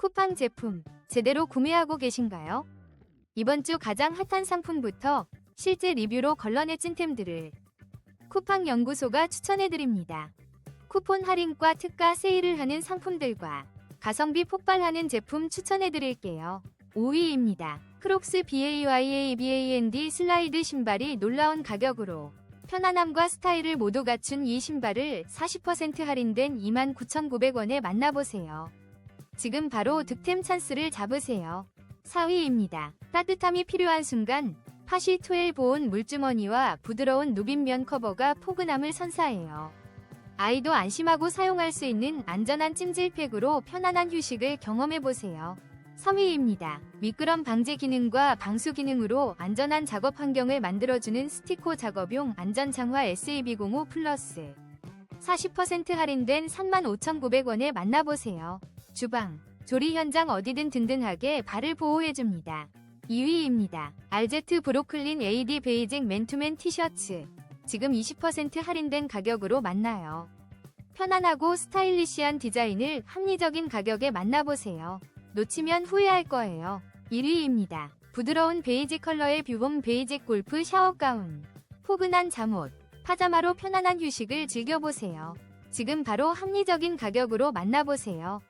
쿠팡 제품 제대로 구매하고 계신가요? 이번 주 가장 핫한 상품부터 실제 리뷰로 걸러내 찐템들을 쿠팡 연구소가 추천해드립니다. 쿠폰 할인과 특가 세일을 하는 상품들과 가성비 폭발하는 제품 추천해드릴게요. 5위입니다. 크록스 BAYABAND 슬라이드 신발이 놀라운 가격으로 편안함과 스타일을 모두 갖춘 이 신발을 40% 할인된 29,900원에 만나보세요. 지금 바로 득템 찬스를 잡으세요. 4위입니다. 따뜻함이 필요한 순간 파시 12 보온 물주머니와 부드러운 누빔면 커버가 포근함을 선사해요. 아이도 안심하고 사용할 수 있는 안전한 찜질팩으로 편안한 휴식을 경험해보세요. 3위입니다. 미끄럼 방지 기능과 방수 기능으로 안전한 작업 환경을 만들어주는 스티코 작업용 안전장화 SAB05 플러스 40% 할인된 35,900원에 만나보세요. 주방, 조리 현장 어디든 든든하게 발을 보호해줍니다. 2위입니다. RZ 브로클린 AD 베이직 맨투맨 티셔츠. 지금 20% 할인된 가격으로 만나요. 편안하고 스타일리시한 디자인을 합리적인 가격에 만나보세요. 놓치면 후회할 거예요. 1위입니다. 부드러운 베이지 컬러의 뷰봄 베이직 골프 샤워 가운. 포근한 잠옷, 파자마로 편안한 휴식을 즐겨보세요. 지금 바로 합리적인 가격으로 만나보세요.